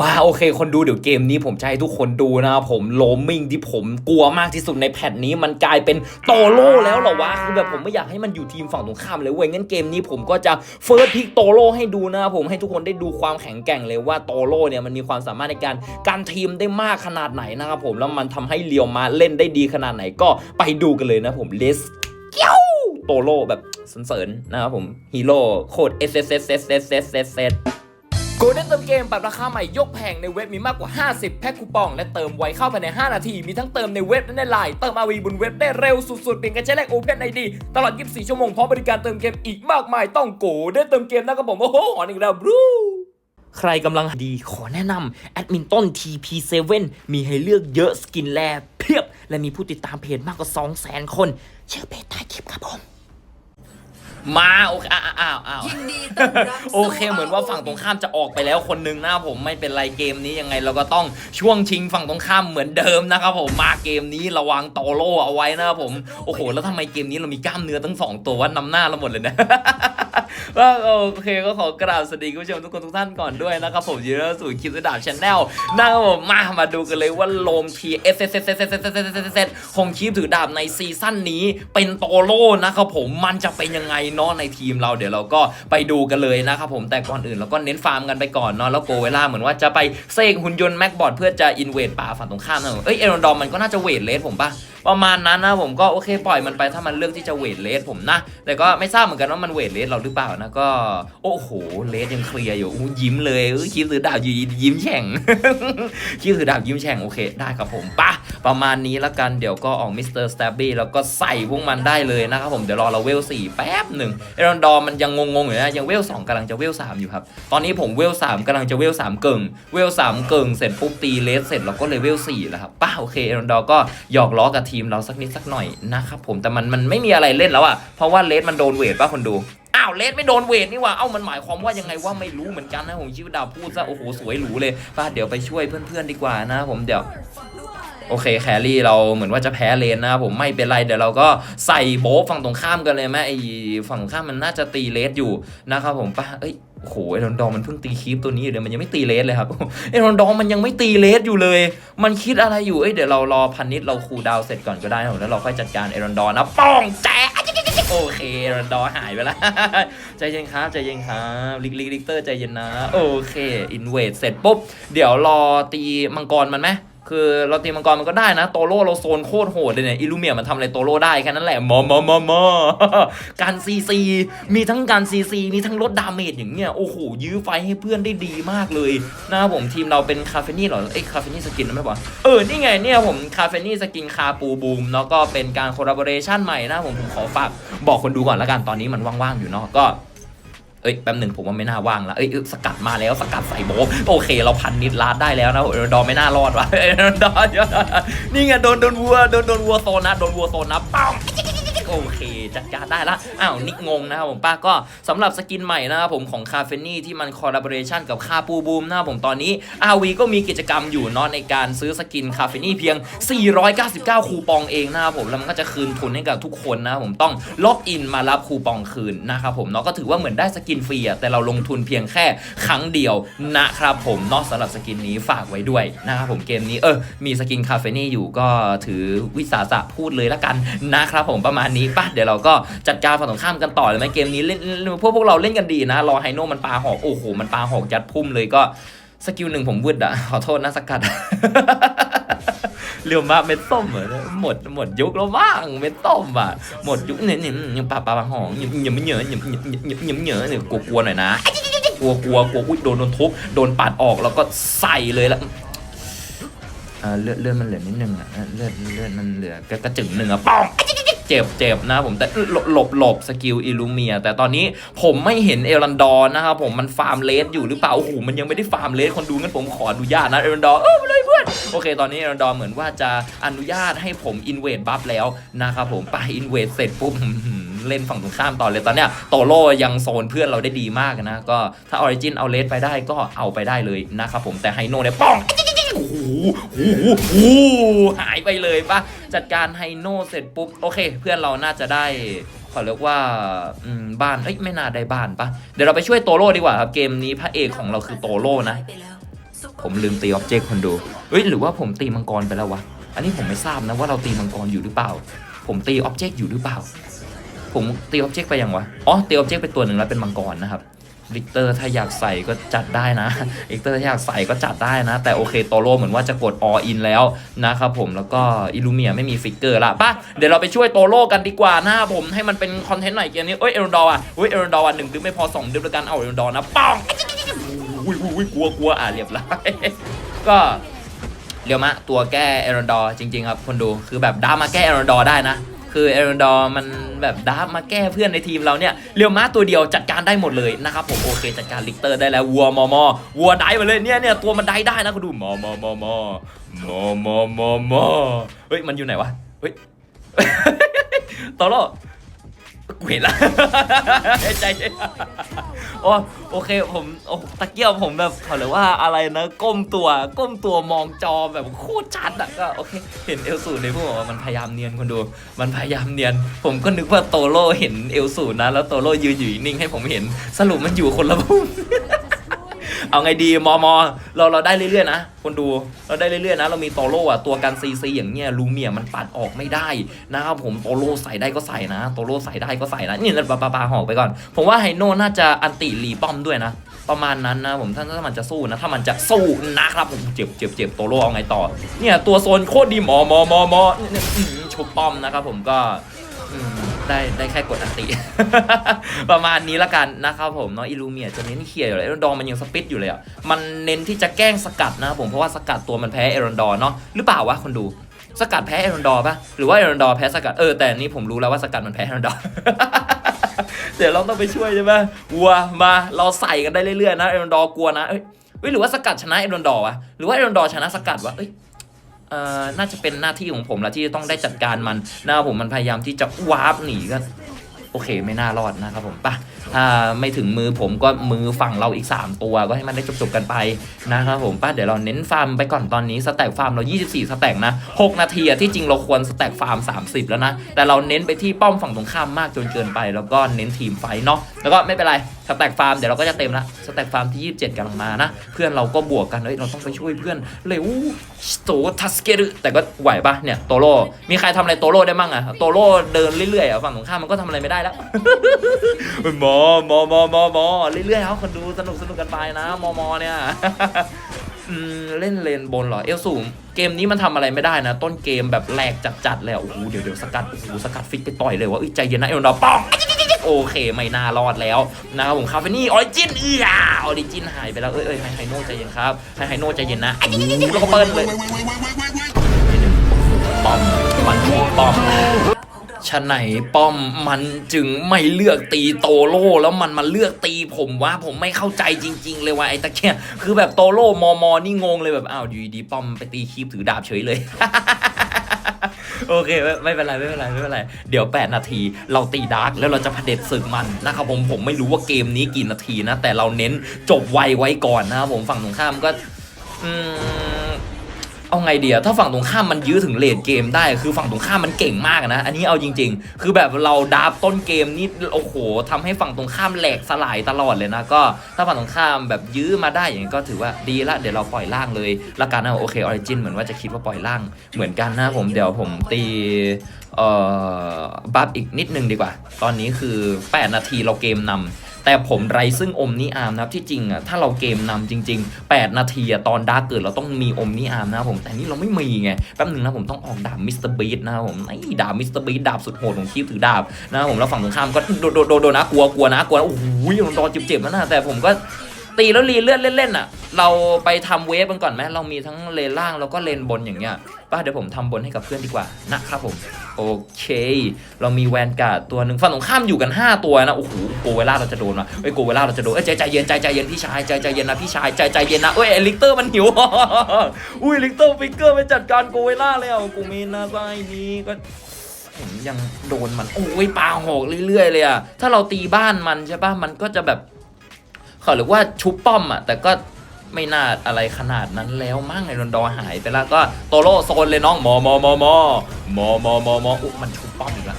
มาโอเค คนดูเดี๋ยวเกมนี้ผมจะให้ทุกคนดูนะครับผมโลมิงที่ผมกลัวมากที่สุดในแพทนี้มันกลายเป็นโตโร่แล้วเหรอวะคือแบบผมไม่อยากให้มันอยู่ทีมฝั่งตรงข้ามเลยเว้ยงั้นเกมนี้ผมก็จะเฟิร์สพิกโตโร่ให้ดูนะครับผมให้ทุกคนได้ดูความแข็งแกร่งเลยว่าโตโร่เนี่ยมันมีความสามารถในการการทีมได้มากขนาดไหนนะครับผมแล้วมันทำให้เลียวมาเล่นได้ดีขนาดไหนก็ไปดูกันเลยนะผมเลสเกียวโตโร่แบบสนเสริญนะครับผมฮีโร่โคตรเอสเอสเอสเอสเอสเอส โกลเด้นเติมเกมปรับราคาใหม่ยกแผงในเว็บมีมากกว่า 50 แพ็คคูปอง และเติมไวเข้าภายใน 5 นาที มีทั้งเติมในเว็บและในไลน์เติมอาวีบนเว็บได้เร็วสุดๆเพียงแค่ใช้เลขโอเพ่นไอดีตลอด 24 ชั่วโมงพร้อมบริการเติมเกมอีกมากมายต้องโกลเด้นเติมเกมนะครับผมโอ้โหออนอีกแล้วบรูใครกำลังดีขอแนะนำแอดมินต้น TP7 มีให้เลือกเยอะสกินแลเพียบ และมีผู้ติดตามเพจมากกว่า 200,000 คนเชื่อเพจใต้คลิปครับผม มาโอเคอ้าวอ้าวอ้าวยินดีต้อนรับโอเค เหมือนว่าฝั่งตรงข้ามจะออกไปแล้วคนหนึงนะผมไม่เป็นไรเกมนี้ยังไง เราก็ต้องช่วงชิงฝั่งตรงข้ามเหมือนเดิมนะครับผมมาเกมนี้ระวังโตโร่เอาไว้นะครับผมโอ้โหแล้วทำไมเกมนี้เรามีกล้ามเนื้อทั้งสองตัวว่านำหน้าเราหมดเลยนะ ว่าโอเคก็ขอกราบสวัสดีคุณผู้ชมทุกคนทุกท่านก่อนด้วยนะครับผมยินดีต้อนรับสู่คลิปสดาบชาแนลนะครับผมมามาดูกันเลยว่าโลมทีเอสเอสเอสเอสเอสเอสเอสเอสของคลิปถือดาบในซีซั่นนี้เป็นโตโร่นะครับผมมันจะเป็นยังไงเนาะในทีมเราเดี๋ยวเราก็ไปดูกันเลยนะครับผมแต่ก่อนอื่นเราก็เน้นฟาร์มกันไปก่อนเนาะแล้วโกเวล่าเหมือนว่าจะไปเสกหุ่นยนต์แม็กบอดเพื่อจะอินเวดป่าฝั่งตรงข้ามนะผมเอ้ยเอรอนดอมมันก็น่าจะเวทเลสผมปะประมาณนั้นนะผมก็โอเคปล่อยมันไปถ้ามันเลือกที่จะเวทเลสผมนะ แต่ก็ไม่ทราบเหมือนกันว่ามันเวทเลสเราหรือเปล่านะก็ โอ้โหเลสยังเคลียร์อยู่ยิ้มเลยเอ้ยคิดถือดาบอยู่ยิ้มแฉ่งคิดถือดาบยิ้มแฉ่งโอเคได้ครับผมปะประมาณนี้ละกันเดี๋ยวก็ออกมิสเตอร์สแตบบี้แล้วก็ใส่พวกมันได้เลยนะครับผมเดี๋ยวรอเราเวล4แป๊บหนึ่งเอรอนดอมมันยังงงๆอยู่นะยังเวล2กำลังจะเวล3อยู่ครับตอนนี้ผมเวล3กำลังจะเวล3เกิงเวล3เกิงเสร็จปุ๊บตีเลสเสร็จเราก็เลยเวล4แล้วครับป้าโอเคเอรอนดอก็หยอกล้อกับทีมเราสักนิดสักหน่อยนะครับผมแต่มันมันไม่มีอะไรเล่นแล้วอะเพราะว่าเลสมันโดนเวทป่ะคนดูอ้าวเลสไม่โดนเวทนี่ว่าเอ้ามันหมายความว่ายังไงว่าไม่รู้เหมือนกันนะผมชิวดาวพูดซะโอ้โหสวยหรูเลยป้าเดี๋ยวไปช่วยเพื่อนๆดีกว่านะผมเดี๋ยวโอเคแครี่เราเหมือนว่าจะแพ้เลนนะครับผมไม่เป็นไรเดี๋ยวเราก็ใส่โบะฝั่งตรงข้ามกันเลยไหมไอฝั่งตรงข้ามมันน่าจะตีเลสอยู่นะครับผมป้าเอ้ย โอ้โหไอรอนดอมมันเพิ่งตีคีปตัวนี้อยู่เดี๋ยมันยังไม่ตีเลสเลยครับไอรอนดอมมันยังไม่ตีเลสอยู่เลย มันคิดอะไรอยู่เอ้ยเดี๋ยวเรารอพันนิดเราคูดาวเสร็จก่อนก็ได้นะแล้วเราค่อยจัดการไอรอนดอมนะป้องแจ๊ะโอเคไอรอนดอมหายไปแล้วใจเย็นครับใจเย็นครับลิกลิกลิกเตอร์ใจเย็นนะ โอเคอินเวดเสร็จปุ๊บเดี๋ยวรอตีมังกรมันไหม คือเราตีมังกรมันก็ได้นะ โตโร่เราโซนโคตรโหดเลยเนี่ยอิลูเมียมันทำอะไรโตโร่ได้แค่นั้นแหละมอมอมอมอการซีซีมีทั้งการซีซีมีทั้งลดดาเมจอย่างเงี้ยโอ้โหยื้อไฟให้เพื่อนได้ดีมากเลยนะครับผมทีมเราเป็นคาเฟนี่เหรอเอ้คาเฟนี่สกินไม่บอกเออนี่ไงเนี่ยผมคาเฟนี่สกินคาปูบูมเนาะก็เป็นการคอลลาบอร์เรชันใหม่นะผมผมขอฝากบอกคนดูก่อนละกันตอนนี้มันว่างๆอยู่เนาะก็ เอ้ยแป๊บหนึ่งผมว่าไม่น่าว่างละเอ้ยสกัดมาแล้วสกัดใส่โบโอเค เราพันนิดลาดได้แล้วนะดอไม่น่ารอดวะดอนี่ไงโดนโดนวัวโดนโดนวัวโซนนะโดนวัวโซนนะปัง โอเค จัดการได้ละอ้าวนิกงงนะครับผมป้าก็สำหรับสกินใหม่นะครับผมของคาเฟนี่ที่มันคอลลาบอร์เรชันกับคาปูบูมนะครับผมตอนนี้ RV ก็มีกิจกรรมอยู่เนาะในการซื้อสกินคาเฟนี่เพียง 499 คูปองเองนะครับผมแล้วมันก็จะคืนทุนให้กับทุกคนนะครับผมต้องล็อกอินมารับคูปองคืนนะครับผมเนาะก็ถือว่าเหมือนได้สกินฟรีอะแต่เราลงทุนเพียงแค่ครั้งเดียวนะครับผมเนาะสำหรับสกินนี้ฝากไว้ด้วยนะครับผมเกมนี้เออมีสกินคาเฟนี่อยู่ก็ถือวิสาสะพูดเลยละกันนะครับผมประมาณนี้ป่ะเดี๋ยวเราก็จัดการฝั่งตรงข้ามกันต่อเลยไหมเกมนี้เล่นพวกพวกเราเล่นกันดีนะ รอไฮโน่มันปาหอกโอ้โหมันปาหอกยัดพุ่มเลยก็สกิลหนึ่งผมวืดอะขอโทษนะสกัดเรียวมากเม็ดส้มเหรอหมดหมดยุคแล้วบ้างเม็ดส้มอะหมดยุคเนี่ยเนี่ยยังปลาปลาหองยังยังไม่เหยอะยังยังยังยังเหยอะเนี่ยกลัวกลัวหน่อยนะกลัวกลัวกลัวอุ้ยโดนโดนทุบโดนปาดออกแล้วก็ใส่เลยแล้วอ่าเลือดเลือดมันเหลือนิดนึงอะเลือดเลือดมันเหลือกระจึงหนึ่งอะป้อง เจ็บเจ็บนะผมแต่หลบหลบหลบสกิลอิลูเมีย แต่ตอนนี้ผมไม่เห็นเอรันดอร์นะครับผมมันฟาร์มเลสอยู่หรือเปล่าโอ้โหมันยังไม่ได้ฟาร์มเลสคนดูงั้นผมขออนุญาตนะเอรันดอเออมาเลยเพื่อนโอเค ตอนนี้เอรันดอเหมือนว่าจะอนุญาตให้ผมอินเวดบัฟแล้วนะครับผมไปอินเวดเสร็จปุ๊บเล่นฝั่งตรงข้ามต่อเลยตอนเนี้ยโตโร่ยังโซนเพื่อนเราได้ดีมากนะก็ถ้าออริจินเอาเลสไปได้ก็เอาไปได้เลยนะครับผมแต่ไฮโนเนี่ยป้อง โอ้โหโอ้โหโอ้โหหายไปเลยปะจัดการไฮโนเสร็จปุ๊บ โอเค เพื่อนเราน่าจะได้ขอเรียกว่าบ้านเอ้ยไม่น่าได้บ้านปะเดี๋ยวเราไปช่วยโตโร่ดีกว่าครับ เกมนี้พระเอกของเราคือโตโร่นะ ผมลืมตีออบเจกต์คนดูเฮ้ยหรือว่าผมตีมังกรไปแล้ววะ อันนี้ผมไม่ทราบนะว่าเราตีมังกรอยู่หรือเปล่า ผมตีออบเจกต์อยู่หรือเปล่า ผมตีออบเจกต์ไปยังวะ อ๋อตีออบเจกต์ไปตัวหนึ่งแล้วเป็นมังกรนะครับ ลิกเตอร์ถ้าอยากใส่ก็จัดได้นะลิกเตอร์ถ้าอยากใส่ก็จัดได้นะ แต่โอเคโตโร่เหมือนว่าจะกดออินแล้วนะครับผมแล้วก็อิลูเมียไม่มีฟิกเกอร์ละป่ะเดี๋ยวเราไปช่วยโตโร่กันดีกว่านะผมให้มันเป็นคอนเทนต์หน่อยเกมนี้เอ้ยเอรอนดอร์อะเฮ้ยเอรอนดอร์อะหนึ่งดึงไม่พอสองดึงด้วกันเอาเอรอนดอร์นะป้องอุ้ยอุ้ยกลัวกลัวอะเรียบร้อยก็เรียวมะตัวแก้เอรอนดอร์จริงๆครับคนดูคือแบบดามาแก้เอรอนดอร์ได้นะ คือเอรอนดอร์มัน แบบดาร์ฟมาแก้เพื่อนในทีมเราเนี่ยเรียวม้าตัวเดียวจัดการได้หมดเลยนะครับผมโอเคจัดการลิกเตอร์ได้แล้ววัวมอมอวัวได้มาเลยเนี่ยเนี่ยตัวมันได้ได้นะคุณดูมอมอมอมอมอมอมอเฮ้ยมันอยู่ไหนวะเฮ้ยตอโล กูเห็นละใจเย็นโอ้โอเคผมโอ้ตะเกียบผมแบบเขาเรียกว่าอะไรนะ ก้มตัวก้มตัวมองจอแบบโคตรชัดอะก็โอเค เห็นเอลสูในพวกบอกว่ามันพยายามเนียนคนดู มันพยายามเนียน ผมก็นึกว่าโตโร่เห็นเอลสูนะ แล้วโตโร่ยืนอยู่นิ่งให้ผมเห็นสรุปมันอยู่คนละมุม เอาไงดีมอมอเราเราได้เรื่อยๆนะคนดูเราได้เรื่อยๆนะ เรามีโตโร่อะตัวกันซีซีอย่างเงี้ยลูเมียมันปัดออกไม่ได้นะครับผมโตโร่ใส่ได้ก็ใส่นะโตโร่ใส่ได้ก็ใส่นะนี่ปาปาปาหอกไปก่อน ผมว่าไฮโน่น่าจะอันติรีป้อมด้วยนะ ประมาณนั้นนะผมถ้าถ้ามันจะสู้นะ ถ้ามันจะสู้นะครับผมเจ็บเจ็บเจ็บโตโร่เอาไงต่อ เนี่ยตัวโซนโคตรดีหมอมอมอมอเนี่ยชุบป้อมนะครับผมก็ ได้ได้แค่กดอันติ ประมาณนี้ละกันนะครับผมเนาะอิลูเมียจะเน้นเคลียอยู่เลยเอรอนดอร์มันยังสปิดอยู่เลยอะมันเน้นที่จะแกล้งสกัดนะครับผมเพราะว่าสกัดตัวมันแพ้เอรอนดอร์เนาะหรือเปล่าวะคนดูสกัดแพ้เอรอนดอร์ปะหรือว่าเอรอนดอร์แพ้สกัดเออแต่นี่ผมรู้แล้วว่าสกัดมันแพ้เอรอนดอร์เดี๋ยวเราต้องไปช่วยใช่ไหมวัวมาเราใส่กันได้เรื่อยๆนะเอรอนดอร์กลัวนะเอ้ยหรือว่าสกัดชนะเอรอนดอร์วะหรือว่าเอรอนดอร์ชนะสกัดวะเอ้ย น่าจะเป็นหน้าที่ของผมละที่จะต้องได้จัดการมันนะครับผมมันพยายามที่จะวาร์ปหนีก็โอเคไม่น่ารอดนะครับผมปะถ้าไม่ถึงมือผมก็มือฝั่งเราอีก 3 ตัวก็ให้มันได้จบๆกันไปนะครับผมป้าเดี๋ยวเราเน้นฟาร์มไปก่อนตอนนี้สแต็กฟาร์มเรา 24 สแต็กนะ 6 นาทีอะที่จริงเราควรสแต็กฟาร์ม 30 แล้วนะ แต่เราเน้นไปที่ป้อมฝั่งตรงข้ามมากจนเกินไป แล้วก็เน้นทีมไฟเนาะแล้วก็ไม่เป็นไรสแต็กฟาร์มเดี๋ยวเราก็จะเต็มละสแต็กฟาร์มที่ 27กำลังมานะ เพื่อนเราก็บวกกันเฮ้ยเราต้องไปช่วยเพื่อนเร็วโตทัสเกรุแต่ก็ไหวปะเนี่ยโตโร่มีใครทำอะไรโตโร่ได้มั่งอะโตโร่เดินเรื่อยๆอะฝั่งตรงข้ามมันก็ทำอะไรไม่ได้แล้วหมอมอหมอหมอหมอเรื่อยๆเขาคนดูสนุกสนุกกันไปนะ มอมอเนี่ยอืมเล่นเลนบนเหรอ เอลสูงเกมนี้มันทำอะไรไม่ได้นะ ต้นเกมแบบแหลกจัดๆเลยอะโอ้โหเดี๋ยวเดี๋ยวสกัดโอ้โหสกัดฟิกไปต่อยเลยว่าเอ้ยใจเย็นนะเอลดอป้องโอเค ไม่น่ารอดแล้วนะครับผมคาเฟนี่ออริจินเอียออริจินหายไปแล้วเอ้ยเอ้ยไฮไฮโน่ใจเย็นครับไฮไฮโน่ใจเย็นนะแล้วก็เปิ้ลเลยป้อมมันถูกป้อม ฉะไหนป้อมมันจึงไม่เลือกตีโตโร่แล้วมันมาเลือกตีผมว่าผมไม่เข้าใจจริง ๆ เลยว่าไอ้ตะเกียคือแบบโตโร่มอมอนี่งงเลยแบบอ้าวอยู่ดีป้อมไปตีคีบถือดาบเฉยเลยโอเคไม่ไม่เป็นไรไม่เป็นไรไม่เป็นไรเดี๋ยว 8 นาทีเราตีดาร์กแล้วเราจะเผด็จศึกมันนะครับผมผมไม่รู้ว่าเกมนี้กี่นาทีนะ แต่เราเน้นจบไวไว้ก่อนนะครับผมฝั่งตรงข้ามก็ อืม เอาไงเดียถ้าฝั่งตรงข้ามมันยื้อถึงเลดเกมได้คือฝั่งตรงข้ามมันเก่งมากนะ อันนี้เอาจริง ๆ คือแบบเราดับต้นเกมนี่โอ้โหทำให้ฝั่งตรงข้ามแหลกสลายตลอดเลยนะก็ถ้าฝั่งตรงข้ามแบบยื้อมาได้อย่างนี้ก็ถือว่าดีละเดี๋ยวเราปล่อยล่างเลยละกันนะโอเคออริจินเหมือนว่าจะคิดว่าปล่อยล่างเหมือนกันนะผมเดี๋ยวผมตีเอ่อบัฟอีกนิดนึงดีกว่า ตอนนี้คือ 8 นาทีเราเกมนำ แต่ผมไรซึ่งอมนิอาร์มนะครับที่จริงอะถ้าเราเกมนำจริง ๆ 8 นาทีอะตอนดาร์กเกิดเราต้องมีอมนิอาร์มนะผมแต่นี่เราไม่มีไงแป๊บนึงนะผมต้องออกดาบมิสเตอร์บีดนะครับผมไอ้ดาบมิสเตอร์บีดดาบสุดโหดของคีบถือดาบนะครับผมแล้วฝั่งตรงข้ามก็โดนโดนโดนนะกลัวกลัวนะกลัวโอ้โหมันเจ็บๆนะแต่ผมก็ ตีแล้วรีเลื่อนเล่นๆอะ เราไปทำเวฟกันก่อนไหมเรามีทั้งเลนล่างแล้วก็เลนบนอย่างเงี้ยป้าเดี๋ยวผมทำบนให้กับเพื่อนดีกว่านะครับผมโอเค เรามีแวนการ์ดตัวหนึ่งฝั่งตรงข้ามอยู่กัน 5 ตัวนะโอ้โหโกเวล่าเราจะโดนมาเอ้โกเวล่าเราจะโดนเอ้ยใจใจเย็นใจใจเย็นพี่ชายใจใจเย็นนะพี่ชายใจใจเย็นนะเอ้ยเอลิกเตอร์มันหิวอุ้ยลิกเตอร์ฟิกเกอร์ไปจัดการโกเวล่าแล้วกูมีนาไซนี้ก็ผมยังโดนมัน โอ้ยปาหอกเรื่อยๆเลยอะถ้าเราตีบ้านมันใช่ปะมันก็จะแบบ เขาเรียกว่าชุบป้อมอะแต่ก็ไม่น่าอะไรขนาดนั้นแล้วมั่งไอรอนดอหายไปแล้วก็โตโร่โซนเลยน้องมอมอมอมอมอมอมอมออุ๊มันชุบป้อมอีกแล้ว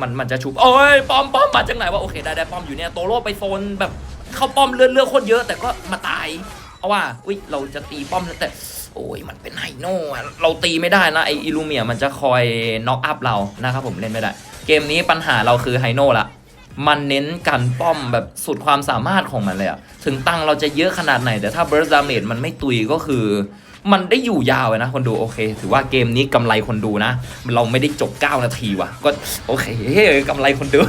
มันมันจะชุบโอ้ยป้อมป้อมมาจากไหนวะโอเคได้ได้ป้อมอยู่เนี่ยโตโร่ไปโซนแบบเข้าป้อมเลือดเลือดโคตรเยอะแต่ก็มาตายเอาะว่าอุ้ยเราจะตีป้อมแต่โอ้ยมันเป็นไฮโน่เราตีไม่ได้นะไออิลูเมียมันจะคอยน็อกอัพเรานะครับผมเล่นไม่ได้ เกมนี้ปัญหาเราคือไฮโน่ละ มันเน้นการป้อมแบบสุดความสามารถของมันเลยอะถึงตังเราจะเยอะขนาดไหน แต่ถ้าเบิร์ดดาเมจมันไม่ตุยก็คือ มันได้อยู่ยาวเลยนะ คนดูโอเค ถือว่าเกมนี้กำไรคนดูนะ เราไม่ได้จบ 9 นาทีว่ะ ก็โอเคกำไรคนดู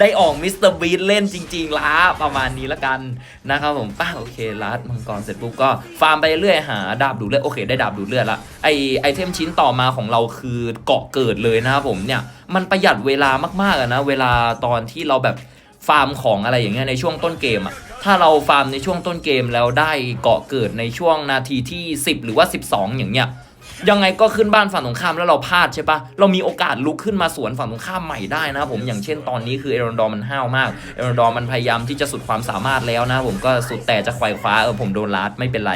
ได้ออกมิสเตอร์บีเล่นจริงๆล้าประมาณนี้ละกันนะครับผมป้าโอเคลัดมังกรเสร็จปุ๊บก็ฟาร์มไปเรื่อยหาดาบดูเลือดโอเค ได้ดาบดูเลือดละไอไอเทมชิ้นต่อมาของเราคือเกาะเกิดเลยนะครับผมเนี่ยมันประหยัดเวลามากๆนะ เวลาตอนที่เราแบบฟาร์มของอะไรอย่างเงี้ยในช่วงต้นเกมอะ ถ้าเราฟาร์มในช่วงต้นเกมแล้วได้เกาะเกิดในช่วงนาทีที่ 10 หรือว่า 12 อย่างเงี้ยยังไงก็ขึ้นบ้านฝั่งตรงข้ามแล้วเราพลาดใช่ปะเรามีโอกาสลุกขึ้นมาสวนฝั่งตรงข้ามใหม่ได้นะผมอย่างเช่นตอนนี้คือเอรอนดอร์มันห้าวมากเอรอนดอร์มันพยายามที่จะสุดความสามารถแล้วนะ ผมก็สุดแต่จะควายคว้าเออผมโดนลัดไม่เป็นไร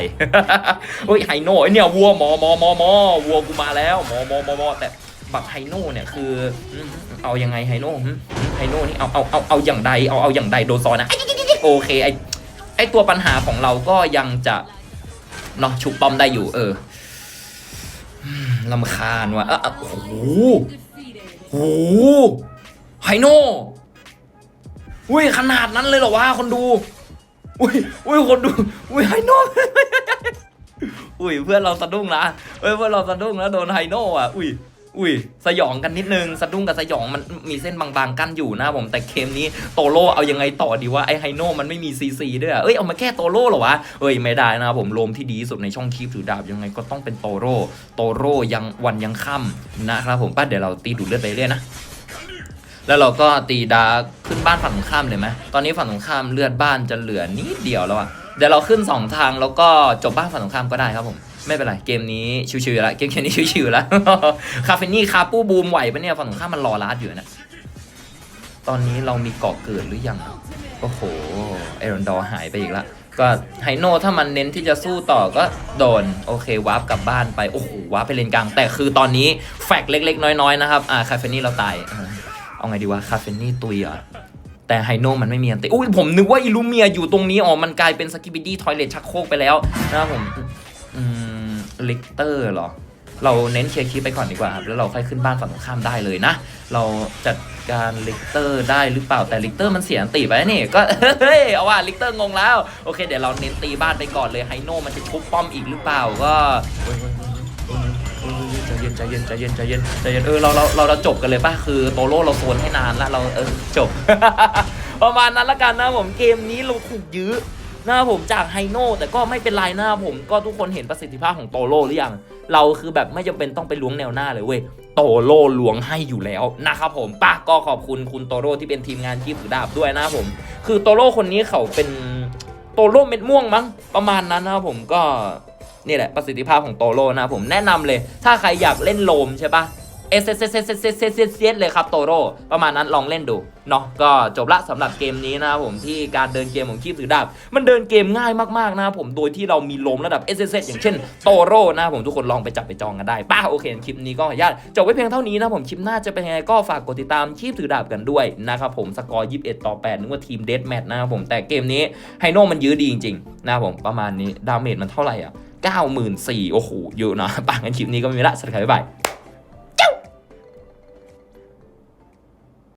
เฮ้ยไฮโน่ไอเนี่ยวัวหมอหมอหมอหมอวัวกูมาแล้วหมอหมอหมอหมอแต่บักไฮโน่เนี่ยคือเอายังไงไฮโน่ไฮโน่นี่เอาเอาเอาเอาอย่างใดเอาเอาอย่างใดโดนซอยนะ โอเคไอไอตัวปัญหาของเราก็ยังจะเนาะชุบป้อมได้อยู่ เออลำคาญว่ะอะโอ้โหโอ้โหไฮโน่อุ้ยขนาดนั้นเลยเหรอวะคนดู อุ้ยอุ้ยคนดู อุ้ยไฮโน่อุ้ยเพื่อนเราสะดุ้งละเฮ้ยเพื่อนเราสะดุ้งแล้วโดนไฮโน่อะ อุ้ย อุ้ยสยองกันนิดนึงสะดุ้งกับสยองมันมีเส้นบางๆกั้นอยู่นะผมแต่เกมนี้โตโร่เอายังไงต่อดีวะไอไฮโน่มันไม่มีซีซีด้วยเอ้ยเอามาแค่โตโร่เหรอวะเอ้ยไม่ได้นะผมลมที่ดีสุดในช่องคีบถือดาบยังไงก็ต้องเป็นโตโร่โตโร่ยังวันยังค่ำนะครับผมป้าเดี๋ยวเราตีดูดเลือดไปเรื่อยนะแล้วเราก็ตีดาขึ้นบ้านฝั่งตรงข้ามเลยไหมตอนนี้ฝั่งตรงข้ามเลือดบ้านจะเหลือนิดเดียวแล้วอะเดี๋ยวเราขึ้นสองทางแล้วก็จบบ้านฝั่งตรงข้ามก็ได้ครับผม ไม่เป็นไร เกมนี้ชิวๆอยู่แล้วเกมนี้ชิวๆแล้ว คาเฟนี่คาปูบูมไหวปะเนี่ยฝั่งตรงข้ามมันรอลาดอยู่นะตอนนี้เรามีเกาะเกิดหรือยัง โอ้โหเอรอนดอร์หายไปอีกละ ก็ไฮโน่ถ้ามันเน้นที่จะสู้ต่อก็โดน โอเควาร์ปกลับบ้านไป โอ้โหวาร์ปไปเลนกลาง แต่คือตอนนี้แฟกเล็กๆ น้อยๆ นะครับ อ่าคาเฟนี่เราตาย เอาไงดีวะ คาเฟนี่ตุยเหรอแต่ไฮโน่มันไม่มีอันติอุ้ยผมนึกว่าอิลูเมียอยู่ตรงนี้ อ๋อ มันกลายเป็นสกิบิดี้ทอยเลทชักโครกไปแล้วนะครับผม ลิกเตอร์หรอ เราเน้นเคลียร์คลิปไปก่อนดีกว่าครับ แล้วเราค่อยขึ้นบ้านฝั่งตรงข้ามได้เลยนะ เราจัดการลิกเตอร์ได้หรือเปล่าแต่ลิกเตอร์มันเสียอันติไปนี่ก็เฮ้ยเอาว่าลิกเตอร์งงแล้ว โอเคเดี๋ยวเราเน้นตีบ้านไปก่อนเลยไฮโน่มันจะชุบป้อมอีกหรือเปล่าก็เฮ้ยเฮ้ยเฮ้ยเฮ้ยเฮ้ยใจเย็นใจเย็นใจเย็นใจเย็นใจเย็นเออเราเราเราเราจบกันเลยป่ะคือโตโร่เราโซนให้นานแล้วเราเออจบ ประมาณนั้นละกันนะผมเกมนี้เราถูกยื้อ นะครับผมจากไฮโน่แต่ก็ไม่เป็นไรนะครับผมก็ทุกคนเห็นประสิทธิภาพของโตโร่หรือยังเราคือแบบไม่จำเป็นต้องไปล้วงแนวหน้าเลยเว้ยโตโร่ล้วงให้อยู่แล้วนะครับผมป้าก็ขอบคุณคุณโตโร่ที่เป็นทีมงานที่ถือดาบด้วยนะครับผม คือโตโร่คนนี้เขาเป็นโตโร่เม็ดม่วงมั้งประมาณนั้นนะครับผมก็นี่แหละประสิทธิภาพของโตโร่นะครับผมแนะนำเลย ถ้าใครอยากเล่นโลมใช่ปะ เอสเอสเอสเอสเอสเอสเอสเอสเอสเลยครับโตโร่ประมาณนั้นลองเล่นดูเนาะก็จบละสำหรับเกมนี้นะครับผมที่การเดินเกมของคีบถือดาบมันเดินเกมง่ายมากๆนะครับผมโดยที่เรามีลมระดับ s s s อย่างเช่นโตโร่นะครับผมทุกคนลองไปจับไปจองกันได้ป้าโอเคคลิปนี้ก็ขออนุญาตจบไว้เพียงเท่านี้นะผมคลิปหน้าจะเป็นยังไงก็ฝากกดติดตามคีบถือดาบกันด้วยนะครับผมสกอร์ 21 ต่อ 8 นึกว่าทีมเด a แมทนะครับผมแต่เกมนี้ไฮโน่มันยื้อดีจริงๆนะครับผมประมาณนี้ดาเมจมันเท่าไหร่อะ94,000โอ้โหเยอะนะปังกันคลิปนี้ก็มีละสวัสดีครับบ๊ายบาย